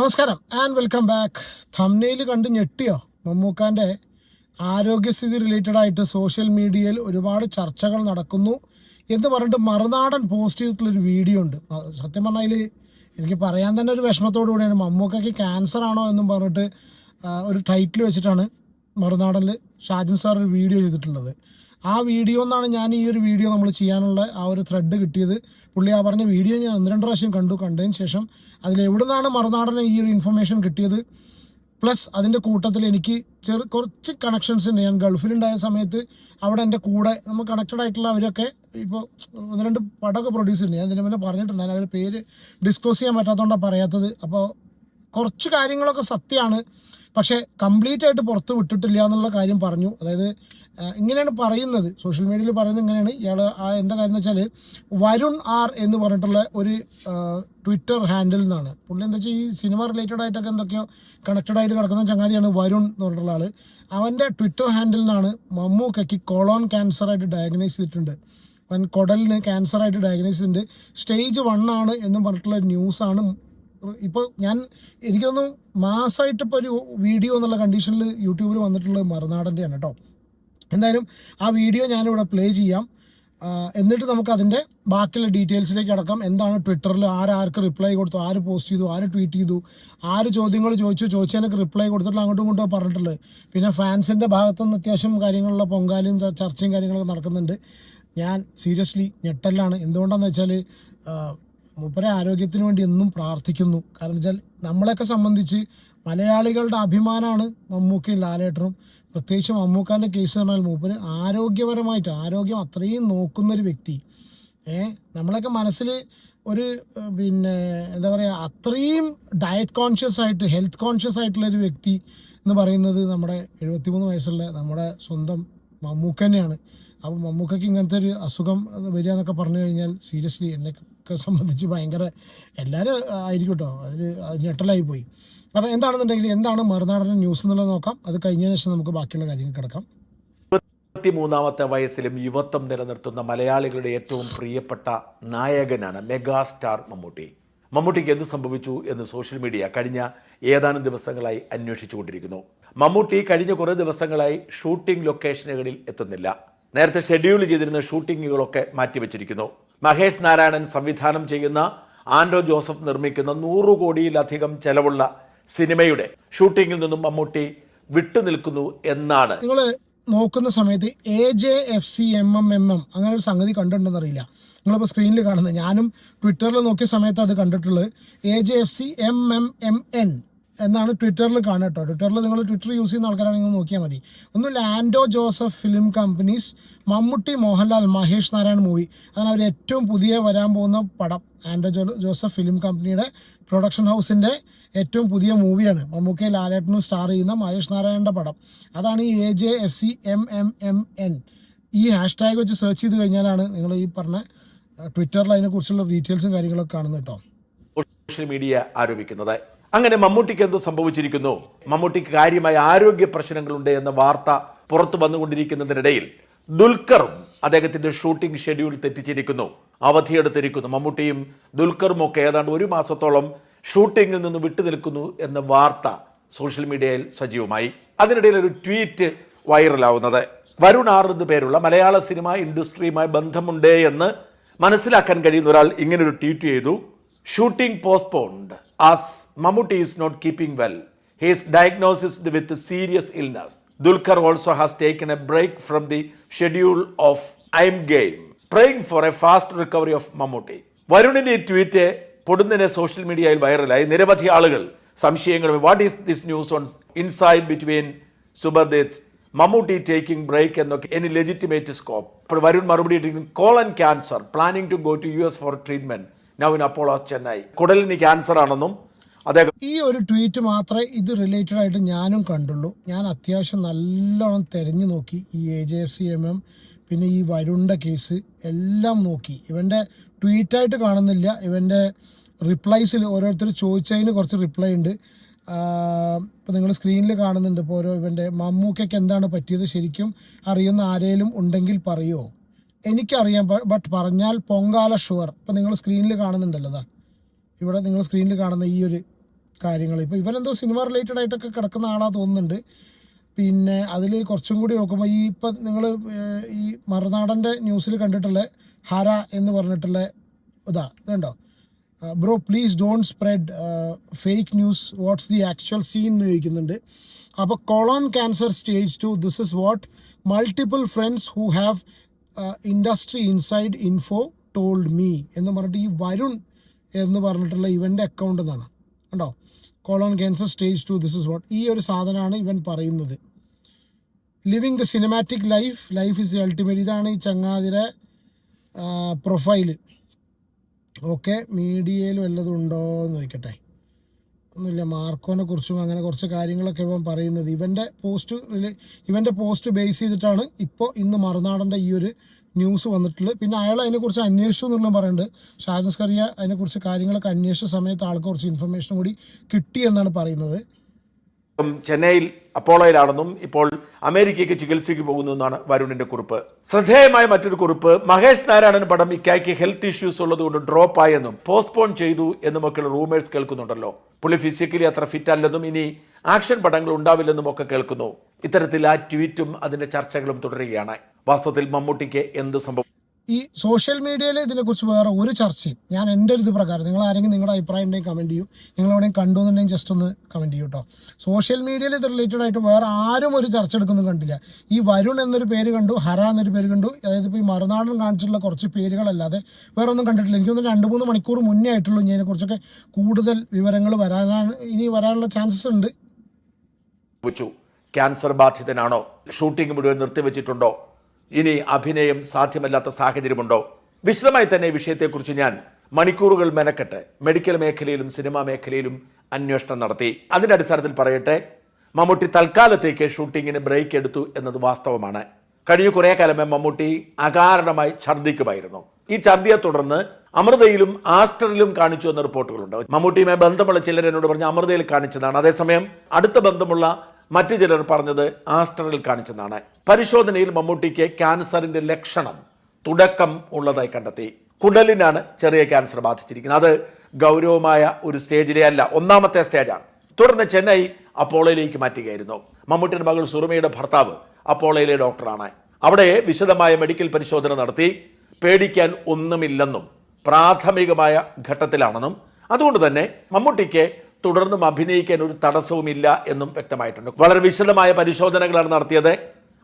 നമസ്കാരം and welcome back തമ്നയിൽ കണ്ട് ഞെട്ടിയോ? മമ്മൂക്കാന്റെ ആരോഗ്യസ്ഥിതി റിലേറ്റഡ് ആയിട്ട് സോഷ്യൽ മീഡിയയിൽ ഒരുപാട് ചർച്ചകൾ നടക്കുന്നു എന്ന് പറഞ്ഞിട്ട് മറുനാടൻ പോസ്റ്റ് ചെയ്തിട്ടുള്ളൊരു വീഡിയോ ഉണ്ട്. സത്യം പറഞ്ഞാൽ എനിക്ക് പറയാൻ തന്നെ ഒരു വിഷമത്തോടു കൂടിയാണ്. മമ്മൂക്കയ്ക്ക് ക്യാൻസർ ആണോ എന്നും പറഞ്ഞിട്ട് ഒരു ടൈറ്റിൽ വെച്ചിട്ടാണ് മറുനാടനിൽ ഷാജിൻ സാർ ഒരു വീഡിയോ ചെയ്തിട്ടുള്ളത്. ആ വീഡിയോ എന്നാണ് ഞാൻ ഈ ഒരു വീഡിയോ നമ്മൾ ചെയ്യാനുള്ള ആ ഒരു ത്രെഡ് കിട്ടിയത്. പുള്ളി ആ പറഞ്ഞ വീഡിയോ ഞാൻ ഒന്ന് രണ്ട് പ്രാവശ്യം കണ്ടു. കണ്ടതിന് ശേഷം അതിൽ എവിടെ നിന്നാണ് മറുനാടന് ഈ ഒരു ഇൻഫർമേഷൻ കിട്ടിയത്? പ്ലസ് അതിന്റെ കൂട്ടത്തിൽ എനിക്ക് ചെറു കുറച്ച് കണക്ഷൻസ് ഉണ്ട്. ഞാൻ ഗൾഫിലുണ്ടായ സമയത്ത് അവിടെ എന്റെ കൂടെ നമ്മൾ കണക്റ്റഡ് ആയിട്ടുള്ള അവരൊക്കെ ഇപ്പോൾ ഒന്ന് രണ്ട് പടമൊക്കെ പ്രൊഡ്യൂസ് ഉണ്ട് ഞാൻ ഇതിന് മുന്നേ പറഞ്ഞിട്ടുണ്ട്. ഞാൻ അവരുടെ പേര് ഡിസ്ക്ലോസ് ചെയ്യാൻ പറ്റാത്തതുകൊണ്ടാണ് പറയാത്തത്. അപ്പോൾ കുറച്ച് കാര്യങ്ങളൊക്കെ സത്യമാണ്. പക്ഷേ കംപ്ലീറ്റ് ആയിട്ട് പുറത്ത് വിട്ടിട്ടില്ല എന്നുള്ള കാര്യം പറഞ്ഞു. അതായത് ഇങ്ങനെയാണ് പറയുന്നത്. സോഷ്യൽ മീഡിയയിൽ പറയുന്നത് ഇങ്ങനെയാണ്. ഇയാൾ ആ എന്താ കാര്യം എന്ന് വെച്ചാൽ വരുൺ ആർ എന്ന് പറഞ്ഞിട്ടുള്ള ഒരു ട്വിറ്റർ ഹാൻഡിൽ നിന്നാണ് പുള്ളി എന്താ വെച്ചാൽ ഈ സിനിമ റിലേറ്റഡ് ആയിട്ടൊക്കെ എന്തൊക്കെയോ കണക്റ്റഡ് ആയിട്ട് കിടക്കുന്ന ചങ്ങാതിയാണ് വരുൺ എന്ന് പറഞ്ഞിട്ടുള്ള ആൾ അവന്റെ ട്വിറ്റർ ഹാൻഡിൽ നിന്നാണ് മമ്മൂക്കയ്ക്ക് കൊളോൺ ക്യാൻസർ ആയിട്ട് ഡയഗ്നൈസ് ചെയ്തിട്ടുണ്ട്. വൻ കൊടലിന് ക്യാൻസർ ആയിട്ട് ഡയഗ്നൈസ് ചെയ്തിട്ടുണ്ട്. സ്റ്റേജ് വൺ ആണ് എന്നും പറഞ്ഞിട്ടുള്ള ന്യൂസാണ് ഇപ്പോൾ ഞാൻ എനിക്കൊന്നും മാസമായിട്ട് ഇപ്പോൾ ഒരു വീഡിയോ എന്നുള്ള കണ്ടീഷനിൽ യൂട്യൂബിൽ വന്നിട്ടുള്ളത് മറുനാടന്റെയാണ് കേട്ടോ എന്തായാലും ആ വീഡിയോ ഞാനിവിടെ പ്ലേ ചെയ്യാം. എന്നിട്ട് നമുക്ക് അതിന്റെ ബാക്കിയുള്ള ഡീറ്റെയിൽസിലേക്ക് അടക്കം. എന്താണ് ട്വിറ്ററിൽ ആരാർക്ക് റിപ്ലൈ കൊടുത്തു? ആര് പോസ്റ്റ് ചെയ്തു? ആര് ട്വീറ്റ് ചെയ്തു? ആര് ചോദ്യങ്ങൾ ചോദിച്ചു? ചോദിച്ചതിനൊക്കെ റിപ്ലൈ കൊടുത്തിട്ടുള്ള അങ്ങോട്ടും ഇങ്ങോട്ടും പറഞ്ഞിട്ടുള്ളത് പിന്നെ ഫാൻസിന്റെ ഭാഗത്തുനിന്ന് അത്യാവശ്യം കാര്യങ്ങളുള്ള പൊങ്കാലും ചർച്ചയും കാര്യങ്ങളൊക്കെ നടക്കുന്നുണ്ട്. ഞാൻ സീരിയസ്ലി ഞെട്ടലാണ്. എന്തുകൊണ്ടാന്ന് വെച്ചാൽ മൂപ്പരെ ആരോഗ്യത്തിന് വേണ്ടി എന്നും പ്രാർത്ഥിക്കുന്നു. കാരണം വെച്ചാൽ നമ്മളെയൊക്കെ സംബന്ധിച്ച് മലയാളികളുടെ അഭിമാനമാണ് മമ്മൂക്കയും ലാലേട്ടനും. പ്രത്യേകിച്ച് മമ്മൂക്കാന്റെ കേസ് പറഞ്ഞാൽ മൂപ്പര് ആരോഗ്യപരമായിട്ട് ആരോഗ്യം അത്രയും നോക്കുന്നൊരു വ്യക്തി. ഏ നമ്മളൊക്കെ മനസ്സിൽ ഒരു പിന്നെ എന്താ പറയുക അത്രയും ഡയറ്റ് കോൺഷ്യസ് ആയിട്ട് ഹെൽത്ത് കോൺഷ്യസ് ആയിട്ടുള്ള ഒരു വ്യക്തി എന്ന് പറയുന്നത് നമ്മുടെ എഴുപത്തിമൂന്ന് വയസ്സുള്ള നമ്മുടെ സ്വന്തം മമ്മൂക്ക തന്നെയാണ് അപ്പോൾ മമ്മൂക്കയ്ക്ക് ഇങ്ങനത്തെ ഒരു അസുഖം വരിക എന്നൊക്കെ പറഞ്ഞു കഴിഞ്ഞാൽ സീരിയസ്ലി എന്നെയൊക്കെ സംബന്ധിച്ച് ഭയങ്കര എല്ലാവരും ആയിരിക്കട്ടോ കേട്ടോ അതിൽ ഞെട്ടലായി പോയി. അപ്പോൾ എന്താണെന്നുണ്ടെങ്കിൽ എന്താണ് മറുനാടൻ ന്യൂസ് എന്നുള്ളത് നോക്കാം. അത് കഴിഞ്ഞതിന് ശേഷം നമുക്ക് ബാക്കിയുള്ള കാര്യങ്ങൾ കിടക്കാം. ഇരുപത്തിമൂന്നാമത്തെ വയസ്സിലും യുവത്വം നിലനിർത്തുന്ന മലയാളികളുടെ ഏറ്റവും പ്രിയപ്പെട്ട നായകനാണ് മെഗാസ്റ്റാർ മമ്മൂട്ടി. മമ്മൂട്ടിക്ക് എന്ത് സംഭവിച്ചു എന്ന് സോഷ്യൽ മീഡിയ കഴിഞ്ഞ ഏതാനും ദിവസങ്ങളായി അന്വേഷിച്ചുകൊണ്ടിരിക്കുന്നു. മമ്മൂട്ടി കഴിഞ്ഞ കുറേ ദിവസങ്ങളായി ഷൂട്ടിംഗ് ലൊക്കേഷനുകളിൽ എത്തുന്നില്ല. നേരത്തെ ഷെഡ്യൂൾ ചെയ്തിരുന്ന ഷൂട്ടിങ്ങുകളൊക്കെ മാറ്റിവെച്ചിരിക്കുന്നു. മഹേഷ് നാരായണൻ സംവിധാനം ചെയ്യുന്ന ആൻഡോ ജോസഫ് നിർമ്മിക്കുന്ന നൂറു കോടിയിലധികം ചെലവുള്ള സിനിമയുടെ ഷൂട്ടിങ്ങിൽ നിന്നും മമ്മൂട്ടി വിട്ടുനിൽക്കുന്നു എന്നാണ്. നിങ്ങൾ നോക്കുന്ന സമയത്ത് A J F C M M M M അങ്ങനെ ഒരു സംഗതി കണ്ടിട്ടുണ്ടെന്നറിയില്ല. നിങ്ങളിപ്പോൾ സ്ക്രീനിൽ കാണുന്നത്. ഞാനും ട്വിറ്ററിൽ നോക്കിയ സമയത്ത് അത് കണ്ടിട്ടുള്ളത്. A J F C M M M N എന്നാണ് ട്വിറ്ററിൽ കാണുക കേട്ടോ. ട്വിറ്ററിൽ നിങ്ങൾ ട്വിറ്റർ യൂസ് ചെയ്യുന്ന ആൾക്കാരാണെങ്കിൽ നോക്കിയാൽ മതി. ഒന്ന് Anto Joseph film companies Mammootty Mohanlal Mahesh Narayan movie അതാണ് അവർ ഏറ്റവും പുതിയ വരാൻ പോകുന്ന പടം. ആൻഡോ ജോ ജോസഫ് ഫിലിം കമ്പനിയുടെ പ്രൊഡക്ഷൻ ഹൗസിന്റെ ഏറ്റവും പുതിയ മൂവിയാണ് മമ്മൂക്കെ ലാലേട്ടനും സ്റ്റാർ ചെയ്യുന്ന മഹേഷ് നാരായണന്റെ പടം. അതാണ് ഈ A J F C M M M N ഈ ഹാഷ് ടാഗ് വെച്ച് സെർച്ച് ചെയ്ത് കഴിഞ്ഞാലാണ് നിങ്ങൾ ഈ പറഞ്ഞ ട്വിറ്ററിൽ അതിനെക്കുറിച്ചുള്ള ഡീറ്റെയിൽസും കാര്യങ്ങളൊക്കെ കാണുന്നത് കേട്ടോ. സോഷ്യൽ മീഡിയ ആരോപിക്കുന്നത്. അങ്ങനെ മമ്മൂട്ടിക്ക് എന്തോ സംഭവിച്ചിരിക്കുന്നു. മമ്മൂട്ടിക്ക് കാര്യമായ ആരോഗ്യ പ്രശ്നങ്ങളുണ്ട് എന്ന വാർത്ത പുറത്തു വന്നുകൊണ്ടിരിക്കുന്നതിനിടയിൽ ദുൽഖറും അദ്ദേഹത്തിന്റെ ഷൂട്ടിംഗ് ഷെഡ്യൂൾ തെറ്റിച്ചിരിക്കുന്നു. അവധിയെടുത്തിരിക്കുന്നു. മമ്മൂട്ടിയും ദുൽഖറും ഒക്കെ ഏതാണ്ട് ഒരു മാസത്തോളം ഷൂട്ടിങ്ങിൽ നിന്ന് വിട്ടുനിൽക്കുന്നു എന്ന വാർത്ത സോഷ്യൽ മീഡിയയിൽ സജീവമായി. അതിനിടയിൽ ഒരു ട്വീറ്റ് വൈറലാവുന്നത്. വരുൺ ആർ എന്ന് പേരുള്ള മലയാള സിനിമ ഇൻഡസ്ട്രിയുമായി ബന്ധമുണ്ട് എന്ന് മനസ്സിലാക്കാൻ കഴിയുന്ന ഒരാൾ ഇങ്ങനൊരു ട്വീറ്റ് ചെയ്തു. Shooting postponed. As Mammootty is not keeping well he's diagnosed with serious illness Dulquer also has taken a break from the schedule of I'm game praying for a fast recovery of Mammootty വരുണിന്റെ ഈ tweet പൊടുന്നിനെ social മീഡിയയിൽ വൈറലായി നിരവധി ആളുകൾ സംശയങ്ങളും what is this news on inside between സുബർദേത്ത് Mammootty taking break എന്നൊക്കെ any legitimate scope അപ്പോൾ വരുൺ മറുപടി ഇട്ടിരിക്കുന്നു colon cancer planning to go to U S for treatment now in Apollo Chennai കുടലിന് cancer ആണെന്നും അദ്ദേഹം ഈ ഒരു ട്വീറ്റ് മാത്രമേ ഇത് റിലേറ്റഡ് ആയിട്ട് ഞാനും കണ്ടുള്ളൂ. ഞാൻ അത്യാവശ്യം നല്ലോണം തിരഞ്ഞു നോക്കി. ഈ A J F C M M പിന്നെ ഈ വരുണ്ട കേസ് എല്ലാം നോക്കി. ഇവന്റെ ട്വീറ്റായിട്ട് കാണുന്നില്ല. ഇവന്റെ റിപ്ലൈസിൽ ഓരോരുത്തർ ചോദിച്ചതിന് കുറച്ച് റിപ്ലൈ ഉണ്ട്. ഇപ്പോൾ നിങ്ങൾ സ്ക്രീനിൽ കാണുന്നുണ്ട്. ഇപ്പോൾ ഓരോ ഇവന്റെ മമ്മൂക്കയ്ക്ക് എന്താണ് പറ്റിയത്? ശരിക്കും അറിയുന്ന ആരേലും ഉണ്ടെങ്കിൽ പറയുമോ എനിക്കറിയാം ബട്ട് പറഞ്ഞാൽ പൊങ്കാല ഷുവർ. ഇപ്പം നിങ്ങൾ സ്ക്രീനിൽ കാണുന്നുണ്ടല്ലോ അതാ ഇവിടെ നിങ്ങൾ സ്ക്രീനിൽ കാണുന്ന ഈ ഒരു കാര്യങ്ങൾ. ഇപ്പോൾ ഇവരെന്തോ സിനിമ റിലേറ്റഡ് ആയിട്ടൊക്കെ കിടക്കുന്ന ആളാ തോന്നുന്നുണ്ട്. പിന്നെ അതിൽ കുറച്ചും കൂടി നോക്കുമ്പോൾ ഈ ഇപ്പം നിങ്ങൾ ഈ മറുനാടന്റെ ന്യൂസിൽ കണ്ടിട്ടുള്ള ഹര എന്ന് പറഞ്ഞിട്ടുള്ള ഇതാ ഇതുണ്ടോ? Bro please don't spread fake news what's the actual scene എന്ന് ചോദിക്കുന്നുണ്ട്. അപ്പോൾ colon cancer stage two this is what multiple friends who have industry inside info told me എന്ന് പറഞ്ഞിട്ട് ഈ വരുൺ എന്ന് പറഞ്ഞിട്ടുള്ള ഇവന്റെ അക്കൗണ്ട് എന്നാണ് കണ്ടോ? Colon cancer stage two this is what ഈ ഒരു സാധനമാണ് ഇവൻ പറയുന്നത്. Living the cinematic life life is the ultimate ഇതാണ് ഈ ചങ്ങാതിരെ പ്രൊഫൈൽ ഓക്കെ മീഡിയയിൽ വല്ലതും ഉണ്ടോ എന്ന് നോക്കട്ടെ ഒന്നുമില്ല. മാർക്കോനെ കുറിച്ചും അങ്ങനെ കുറച്ച് കാര്യങ്ങളൊക്കെ ഇവൻ പറയുന്നത്. ഇവന്റെ പോസ്റ്റ് ഇവന്റെ പോസ്റ്റ് ബേസ് ചെയ്തിട്ടാണ് ഇപ്പോൾ ഇന്ന് മറുനാടന്റെ ഈ ഒരു ന്യൂസ് വന്നിട്ടുള്ളത്. പിന്നെ അയാൾ അതിനെക്കുറിച്ച് അന്വേഷിച്ചു എന്നുള്ളത് പറയുന്നുണ്ട്. ഷാജസ് കറിയ അതിനെക്കുറിച്ച് കാര്യങ്ങളൊക്കെ അന്വേഷിച്ച സമയത്ത് ആൾക്ക് കുറച്ച് ഇൻഫർമേഷൻ കൂടി കിട്ടി എന്നാണ് പറയുന്നത്. ഇപ്പം ചെന്നൈയിൽ അപ്പോളോയിലാണെന്നും ഇപ്പോൾ അമേരിക്കയ്ക്ക് ചികിത്സയ്ക്ക് പോകുന്നു എന്നാണ് വരുണിന്റെ കുറിപ്പ്. ശ്രദ്ധേയമായ മറ്റൊരു കുറിപ്പ് മഹേഷ് നാരായണൻ പടം ഇക്കായ്ക്ക് ഹെൽത്ത് ഇഷ്യൂസ് ഉള്ളതുകൊണ്ട് ഡ്രോപ്പ് ആയെന്നും പോസ്റ്റ്പോൺ ചെയ്തു എന്നും ഒക്കെ റൂമേഴ്സ് കേൾക്കുന്നുണ്ടല്ലോ. പുള്ളി ഫിസിക്കലി അത്ര ഫിറ്റ് അല്ലെന്നും ഇനി ആക്ഷൻ പടങ്ങൾ ഉണ്ടാവില്ലെന്നും ഒക്കെ കേൾക്കുന്നു. ഇത്തരത്തിൽ ആ ട്വീറ്റും അതിന്റെ ചർച്ചകളും തുടരുകയാണ്. വാസ്തവത്തിൽ മമ്മൂട്ടിക്ക് എന്ത് സംഭവം ഈ സോഷ്യൽ മീഡിയയിൽ ഇതിനെക്കുറിച്ച് വേറെ ഒരു ചർച്ചയും ഞാൻ എന്റെ ഒരു ഇത് പ്രകാരം നിങ്ങൾ ആരെങ്കിലും നിങ്ങളുടെ അഭിപ്രായം ഉണ്ടെങ്കിൽ കമന്റ് ചെയ്യും. നിങ്ങൾ എവിടെയും കണ്ടു എന്നുണ്ടെങ്കിൽ ജസ്റ്റ് ഒന്ന് കമന്റ് ചെയ്യും കേട്ടോ സോഷ്യൽ മീഡിയയിൽ ഇത് റിലേറ്റഡ് ആയിട്ട് വേറെ ആരും ഒരു ചർച്ച എടുക്കുന്നത് കണ്ടില്ല. ഈ വരുൺ എന്നൊരു പേര് കണ്ടു ഹര എന്നൊരു പേര് കണ്ടു. അതായത് ഇപ്പോൾ ഈ മറുനാടൻ കാണിച്ചിട്ടുള്ള കുറച്ച് പേരുകളല്ലാതെ വേറെ ഒന്നും കണ്ടിട്ടില്ല. എനിക്കൊന്ന് രണ്ട് മൂന്ന് മണിക്കൂർ മുന്നേ ആയിട്ടുള്ളൂ ഇനി അതിനെക്കുറിച്ചൊക്കെ കൂടുതൽ വിവരങ്ങൾ വരാനാണ് ഇനി വരാനുള്ള ചാൻസസ് ഉണ്ട്. ക്യാൻസർ ബാധിതനാണോ? ഷൂട്ടിംഗ് മുഴുവൻ നിർത്തിവെച്ചിട്ടുണ്ടോ? ഇനി അഭിനയം സാധ്യമല്ലാത്ത സാഹചര്യമുണ്ടോ? വിശദമായി തന്നെ വിഷയത്തെക്കുറിച്ച് ഞാൻ മണിക്കൂറുകൾ മെനക്കെട്ട് മെഡിക്കൽ മേഖലയിലും സിനിമാ മേഖലയിലും അന്വേഷണം നടത്തി. അതിന്റെ അടിസ്ഥാനത്തിൽ പറയട്ടെ മമ്മൂട്ടി തൽക്കാലത്തേക്ക് ഷൂട്ടിങ്ങിന് ബ്രേക്ക് എടുത്തു എന്നത് വാസ്തവമാണ്. കഴിഞ്ഞ കുറേ കാലമേ മമ്മൂട്ടി അകാരണമായി ഛർദ്ദിക്കുമായിരുന്നു ഈ ഛർദ്ദിയെ തുടർന്ന് അമൃതയിലും ആസ്റ്ററിലും കാണിച്ചു എന്ന റിപ്പോർട്ടുകളുണ്ട്. മമ്മൂട്ടിയുമായി ബന്ധമുള്ള ചിലർ എന്നോട് പറഞ്ഞ് അമൃതയിൽ കാണിച്ചതാണ്. അതേസമയം അടുത്ത ബന്ധമുള്ള മറ്റു ചിലർ പറഞ്ഞത് ആസ്റ്ററിൽ കാണിച്ചെന്നാണ്. പരിശോധനയിൽ മമ്മൂട്ടിക്ക് ക്യാൻസറിന്റെ ലക്ഷണം തുടക്കം ഉള്ളതായി കണ്ടെത്തി. കുടലിനാണ് ചെറിയ ക്യാൻസർ ബാധിച്ചിരിക്കുന്നത്. അത് ഗൗരവമായ ഒരു സ്റ്റേജിലെ അല്ല ഒന്നാമത്തെ സ്റ്റേജാണ്. തുടർന്ന് ചെന്നൈ അപ്പോളയിലേക്ക് മാറ്റുകയായിരുന്നു. മമ്മൂട്ടിയുടെ മകൾ സുറുമയുടെ ഭർത്താവ് അപ്പോളയിലെ ഡോക്ടറാണ്. അവിടെ വിശദമായ മെഡിക്കൽ പരിശോധന നടത്തി. പേടിക്കാൻ ഒന്നുമില്ലെന്നും പ്രാഥമികമായ ഘട്ടത്തിലാണെന്നും. അതുകൊണ്ട് തന്നെ മമ്മൂട്ടിക്ക് തുടർന്നും അഭിനയിക്കാൻ ഒരു തടസ്സവുമില്ല എന്നും വ്യക്തമായിട്ടുണ്ട്. വളരെ വിശദമായ പരിശോധനകളാണ് നടത്തിയത്.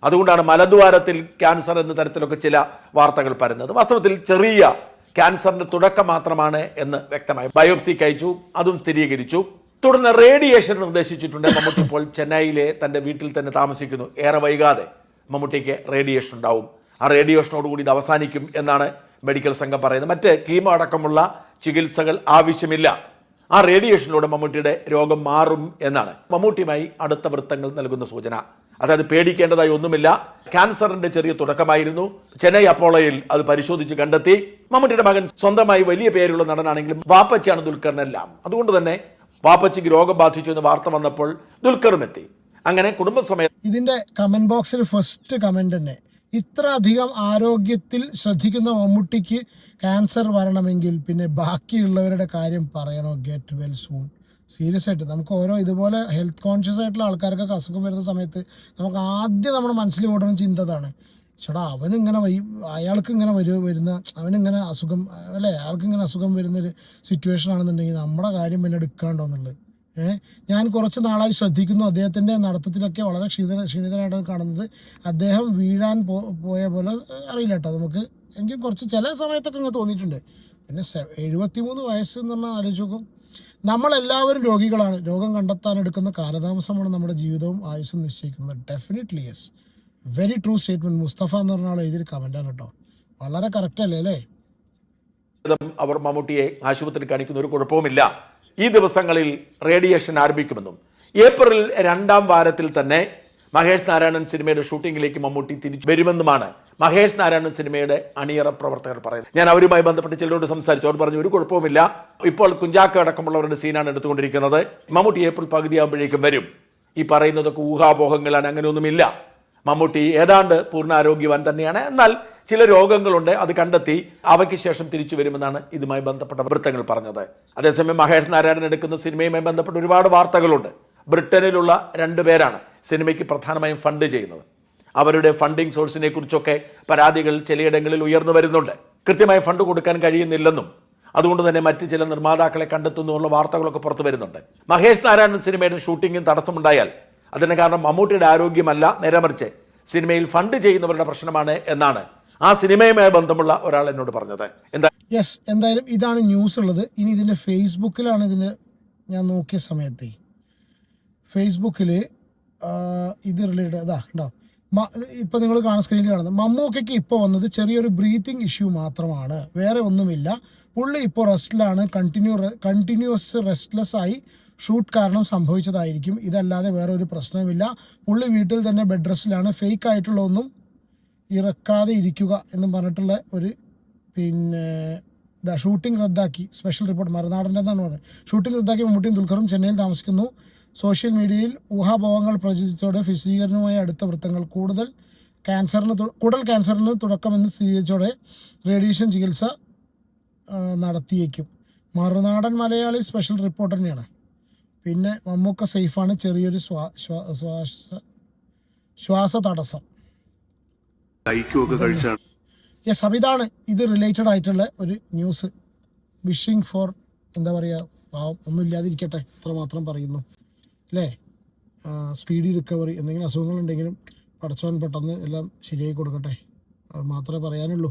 അതുകൊണ്ടാണ് മലദ്വാരത്തിൽ ക്യാൻസർ എന്ന തരത്തിലൊക്കെ ചില വാർത്തകൾ പരന്നത്. വാസ്തവത്തിൽ ചെറിയ ക്യാൻസറിന്റെ തുടക്കം മാത്രമാണ് എന്ന് വ്യക്തമായി ബയോപ്സിക്ക് അയച്ചു. അതും സ്ഥിരീകരിച്ചു. തുടർന്ന് റേഡിയേഷൻ നിർദ്ദേശിച്ചിട്ടുണ്ട്. മമ്മൂട്ടി ഇപ്പോൾ ചെന്നൈയിലെ തന്റെ വീട്ടിൽ തന്നെ താമസിക്കുന്നു. ഏറെ വൈകാതെ മമ്മൂട്ടിക്ക് റേഡിയേഷൻ ഉണ്ടാവും. ആ റേഡിയേഷനോടുകൂടി ഇത് അവസാനിക്കും എന്നാണ് മെഡിക്കൽ സംഘം പറയുന്നത്. മറ്റ് കീമോ അടക്കമുള്ള ചികിത്സകൾ ആവശ്യമില്ല. ആ റേഡിയേഷനിലൂടെ മമ്മൂട്ടിയുടെ രോഗം മാറും എന്നാണ്. മമ്മൂട്ടിയുമായി അടുത്ത വൃത്തങ്ങൾ നൽകുന്ന സൂചന. അതായത് പേടിക്കേണ്ടതായി ഒന്നുമില്ല. ക്യാൻസറിന്റെ ചെറിയ തുടക്കമായിരുന്നു. ചെന്നൈ അപ്പോളയിൽ അത് പരിശോധിച്ച് കണ്ടെത്തി. മമ്മൂട്ടിയുടെ മകൻ സ്വന്തമായി വലിയ പേരുള്ള നടനാണെങ്കിലും വാപ്പച്ചയാണ് ദുൽഖറിനെല്ലാം. അതുകൊണ്ട് തന്നെ വാപ്പച്ചിക്ക് രോഗം ബാധിച്ചു എന്ന് വാർത്ത വന്നപ്പോൾ ദുൽഖറും എത്തി. അങ്ങനെ കുടുംബസമേതം ഇതിന്റെ കമന്റ് ബോക്സിൽ ഫസ്റ്റ് കമന്റ് തന്നെ. ഇത്ര അധികം ആരോഗ്യത്തിൽ ശ്രദ്ധിക്കുന്ന മമ്മൂട്ടിക്ക് ക്യാൻസർ വരണമെങ്കിൽ പിന്നെ ബാക്കിയുള്ളവരുടെ കാര്യം പറയണോ? ഗെറ്റ് വെൽ സൂൺ സീരിയസ് ആയിട്ട്. നമുക്ക് ഓരോ ഇതുപോലെ ഹെൽത്ത് കോൺഷ്യസ് ആയിട്ടുള്ള ആൾക്കാർക്കൊക്കെ അസുഖം വരുന്ന സമയത്ത് നമുക്ക് ആദ്യം നമ്മുടെ മനസ്സിൽ ഓടുന്ന ചിന്ത അതാണ്. ചേട്ടാ അവനിങ്ങനെ അയാൾക്ക് ഇങ്ങനെ വരു വരുന്ന അവനിങ്ങനെ അസുഖം അല്ലേ? അയാൾക്ക് ഇങ്ങനെ അസുഖം വരുന്നൊരു സിറ്റുവേഷൻ ആണെന്നുണ്ടെങ്കിൽ നമ്മുടെ കാര്യം പിന്നെ എടുക്കാണ്ടോ എന്നുള്ളത്. ഞാൻ കുറച്ച് നാളായി ശ്രദ്ധിക്കുന്നു അദ്ദേഹത്തിന്റെ നടത്തത്തിലൊക്കെ വളരെ ക്ഷീത ക്ഷീണിതനായിട്ടാണ് കാണുന്നത്. അദ്ദേഹം വീഴാൻ പോയ പോലെ അറിയില്ല കേട്ടോ. നമുക്ക് എനിക്ക് കുറച്ച് ചില സമയത്തൊക്കെ ഇങ്ങനെ തോന്നിയിട്ടുണ്ട്. പിന്നെ എഴുപത്തിമൂന്ന് വയസ്സ് എന്ന് പറഞ്ഞാൽ ആലോചിച്ച് നോക്കും നമ്മളെല്ലാവരും രോഗികളാണ്. രോഗം കണ്ടെത്താൻ എടുക്കുന്ന കാലതാമസമാണ് നമ്മുടെ ജീവിതവും ആയുസ്സും നിശ്ചയിക്കുന്നത്. Definitely yes very true statement Mustafa എന്ന് പറഞ്ഞ ആൾ എഴുതിയൊരു കമന്റാണ് കേട്ടോ. വളരെ കറക്റ്റ് അല്ലേ അല്ലേ? അവർ മമ്മൂട്ടിയെ ആശുപത്രിയിൽ കാണിക്കുന്ന ഒരു കുഴപ്പവുമില്ല. ഈ ദിവസങ്ങളിൽ റേഡിയേഷൻ ആരംഭിക്കുമെന്നും ഏപ്രിൽ രണ്ടാം വാരത്തിൽ തന്നെ മഹേഷ് നാരായണൻ സിനിമയുടെ ഷൂട്ടിങ്ങിലേക്ക് മമ്മൂട്ടി തിരിച്ചു വരുമെന്നുമാണ് മഹേഷ് നാരായണൻ സിനിമയുടെ അണിയറ പ്രവർത്തകർ പറയുന്നത്. ഞാൻ അവരുമായി ബന്ധപ്പെട്ട് ചിലരോട് സംസാരിച്ചു. അവർ പറഞ്ഞു ഒരു കുഴപ്പവുമില്ല. ഇപ്പോൾ കുഞ്ചാക്ക അടക്കമുള്ളവരുടെ സീനാണ് എടുത്തുകൊണ്ടിരിക്കുന്നത്. മമ്മൂട്ടി ഏപ്രിൽ പകുതിയാകുമ്പോഴേക്കും വരും. ഈ പറയുന്നതൊക്കെ ഊഹാപോഹങ്ങളാണ് അങ്ങനെയൊന്നുമില്ല. മമ്മൂട്ടി ഏതാണ്ട് പൂർണ ആരോഗ്യവാൻ തന്നെയാണ്. എന്നാൽ ചില രോഗങ്ങളുണ്ട് അത് കണ്ടെത്തി അവയ്ക്ക് ശേഷം തിരിച്ചു വരുമെന്നാണ് ഇതുമായി ബന്ധപ്പെട്ട വൃത്തങ്ങൾ പറഞ്ഞത്. അതേസമയം മഹേഷ് നാരായണൻ എടുക്കുന്ന സിനിമയുമായി ബന്ധപ്പെട്ട ഒരുപാട് വാർത്തകളുണ്ട്. ബ്രിട്ടനിലുള്ള രണ്ടു പേരാണ് സിനിമയ്ക്ക് പ്രധാനമായും ഫണ്ട് ചെയ്യുന്നത്. അവരുടെ ഫണ്ടിങ് സോഴ്സിനെ കുറിച്ചൊക്കെ പരാതികൾ ചിലയിടങ്ങളിൽ ഉയർന്നു വരുന്നുണ്ട്. കൃത്യമായി ഫണ്ട് കൊടുക്കാൻ കഴിയുന്നില്ലെന്നും അതുകൊണ്ട് തന്നെ മറ്റ് ചില നിർമ്മാതാക്കളെ കണ്ടെത്തുന്നുള്ള വാർത്തകളൊക്കെ പുറത്തു വരുന്നുണ്ട്. മഹേഷ് നാരായണൻ സിനിമയുടെ ഷൂട്ടിങ്ങിന് തടസ്സമുണ്ടായാൽ അതിന് കാരണം മമ്മൂട്ടിയുടെ ആരോഗ്യമല്ല നേരെ മറിച്ച് സിനിമയിൽ ഫണ്ട് ചെയ്യുന്നവരുടെ പ്രശ്നമാണ് എന്നാണ് ആ സിനിമയുമായി ബന്ധമുള്ള ഒരാൾ എന്നോട് പറഞ്ഞത്. എന്താ? യെസ് എന്തായാലും ഇതാണ് ന്യൂസ് ഉള്ളത് ഇനി ഇതിന്റെ ഫേസ്ബുക്കിലാണ് ഇതിന് ഞാൻ നോക്കിയ സമയത്ത്. ഫേസ്ബുക്കിൽ ഇത് റിലേറ്റഡ് അതാ ഉണ്ടാവും ഇപ്പോൾ നിങ്ങൾ കാണുന്ന സ്ക്രീനിൽ കാണുന്നത്. മമ്മൂക്കയ്ക്ക് ഇപ്പോൾ വന്നത് ചെറിയൊരു ബ്രീത്തിങ് ഇഷ്യൂ മാത്രമാണ്. വേറെ ഒന്നുമില്ല. പുള്ളി ഇപ്പോൾ റെസ്റ്റിലാണ്. കണ്ടിന്യൂ കണ്ടിന്യൂസ് റെസ്റ്റ്ലെസ് ആയി ഷൂട്ട് കാരണം സംഭവിച്ചതായിരിക്കും. ഇതല്ലാതെ വേറെ ഒരു പ്രശ്നവുമില്ല. പുള്ളി വീട്ടിൽ തന്നെ ബെഡ് റെസ്റ്റിലാണ് ഫേക്ക് ആയിട്ടുള്ള ഒന്നും ഇറക്കാതെ ഇരിക്കുക എന്നും പറഞ്ഞിട്ടുള്ള ഒരു പിന്നെ ഇതാ ഷൂട്ടിംഗ് റദ്ദാക്കി സ്പെഷ്യൽ റിപ്പോർട്ട് മറുനാടന്റെ എന്നാണ് പറയുന്നത് ഷൂട്ടിംഗ് റദ്ദാക്കി മമ്മൂട്ടിയും ദുൽഖറും ചെന്നൈയിൽ താമസിക്കുന്നു. സോഷ്യൽ മീഡിയയിൽ ഊഹാഭവങ്ങൾ പ്രചരിച്ചതോടെ ഫിസീകരണവുമായി അടുത്ത വൃത്തങ്ങൾ. കൂടുതൽ ക്യാൻസറിന് കുടൽ ക്യാൻസറിന് തുടക്കമെന്ന് സ്ഥിരീകരിച്ചതോടെ റേഡിയേഷൻ ചികിത്സ നടത്തിയേക്കും. മറുനാടൻ മലയാളി സ്പെഷ്യൽ റിപ്പോർട്ട് തന്നെയാണ്. പിന്നെ മമ്മൂക്ക സേഫാണ് ചെറിയൊരു ശ്വാ- ശ്വാസ ശ്വാസ തടസ്സം. കഴിച്ചാണ്. യെസ് ഇതാണ് ഇത് റിലേറ്റഡ് ആയിട്ടുള്ള ഒരു ന്യൂസ് വിഷിംഗ് ഫോർ എന്താ പറയുക പാവം ഒന്നും ഇല്ലാതിരിക്കട്ടെ ഇത്ര മാത്രം പറയുന്നു അല്ലേ സ്പീഡി റിക്കവറി എന്തെങ്കിലും അസുഖങ്ങളുണ്ടെങ്കിലും പടച്ചോൻ പെട്ടെന്ന് എല്ലാം ശരിയായി കൊടുക്കട്ടെ. അത് മാത്രമേ പറയാനുള്ളൂ.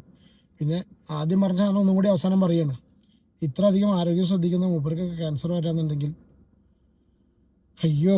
പിന്നെ ആദ്യം പറഞ്ഞ കാരണം ഒന്നും കൂടി അവസാനം പറയാണ്. ഇത്ര അധികം ആരോഗ്യം ശ്രദ്ധിക്കുന്ന മൂപ്പർക്കൊക്കെ ക്യാൻസർ വരാന്നുണ്ടെങ്കിൽ അയ്യോ